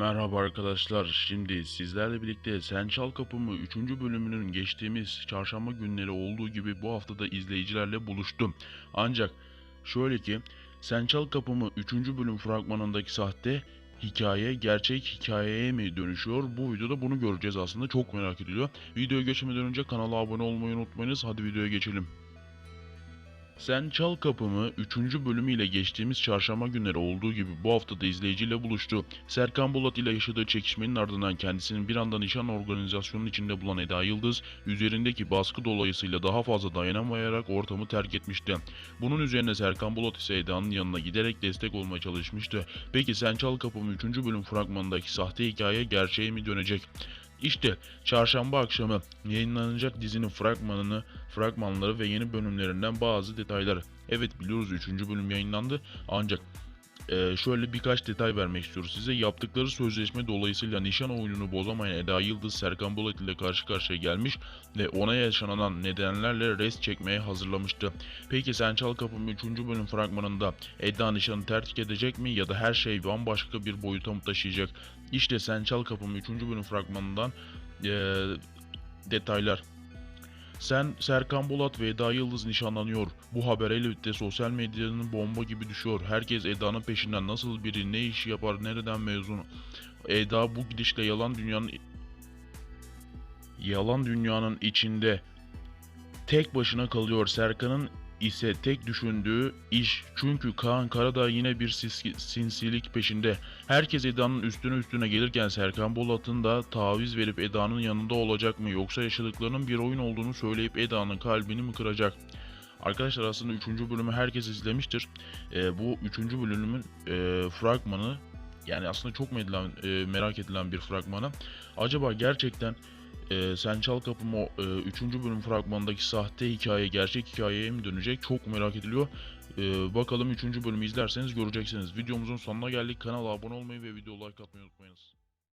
Merhaba arkadaşlar. Şimdi sizlerle birlikte Sen Çal Kapımı 3. bölümünün geçtiğimiz çarşamba günleri olduğu gibi bu haftada izleyicilerle buluştum. Ancak şöyle ki Sen Çal Kapımı 3. bölüm fragmanındaki sahte hikaye gerçek hikayeye mi dönüşüyor? Bu videoda bunu göreceğiz aslında. Çok merak ediliyor. Videoya geçmeden önce kanala abone olmayı unutmayınız. Hadi videoya geçelim. Sen Çal Kapımı 3. bölümüyle geçtiğimiz çarşamba günleri olduğu gibi bu hafta da izleyiciyle buluştu. Serkan Bolat ile yaşadığı çekişmenin ardından kendisinin bir anda nişan organizasyonunun içinde bulan Eda Yıldız, üzerindeki baskı dolayısıyla daha fazla dayanamayarak ortamı terk etmişti. Bunun üzerine Serkan Bolat ise Eda'nın yanına giderek destek olmaya çalışmıştı. Peki Sen Çal Kapımı 3. bölüm fragmanındaki sahte hikaye gerçeğe mi dönecek? İşte çarşamba akşamı yayınlanacak dizinin fragmanını, fragmanları ve yeni bölümlerinden bazı detaylar. Evet biliyoruz 3. bölüm yayınlandı ancak e, şöyle birkaç detay vermek istiyoruz size. Yaptıkları sözleşme dolayısıyla nişan oyununu bozamayan Eda Yıldız Serkan Bolat ile karşı karşıya gelmiş ve ona yaşanan nedenlerle rest çekmeye hazırlamıştı. Peki Sen Çal Kapımı 3. bölüm fragmanında Eda nişanı terk edecek mi ya da her şey bambaşka bir boyuta mı taşıyacak? İşte Sen Çal Kapımı 3. bölüm fragmanından e, detaylar. Sen Serkan Bolat ve Eda Yıldız nişanlanıyor. Bu haber elbette sosyal medyanın bomba gibi düşüyor. Herkes Eda'nın peşinden nasıl biri, ne iş yapar, nereden mezun. Eda bu gidişle yalan dünyanın yalan dünyanın içinde tek başına kalıyor. Serkan'ın ise tek düşündüğü iş. Çünkü Kaan Karadağ yine bir sinsilik peşinde. Herkes Eda'nın üstüne üstüne gelirken Serkan Bolat'ın da taviz verip Eda'nın yanında olacak mı yoksa yaşadıklarının bir oyun olduğunu söyleyip Eda'nın kalbini mi kıracak? Arkadaşlar aslında 3. bölümü herkes izlemiştir. Ee, bu 3. bölümün e, fragmanı yani aslında çok medilen, e, merak edilen bir fragmanı. Acaba gerçekten e, Sen Çal Kapımı 3. bölüm fragmanındaki sahte hikaye gerçek hikayeye mi dönecek? Çok merak ediliyor. E, bakalım 3. bölümü izlerseniz göreceksiniz. Videomuzun sonuna geldik. Kanala abone olmayı ve video like atmayı unutmayınız.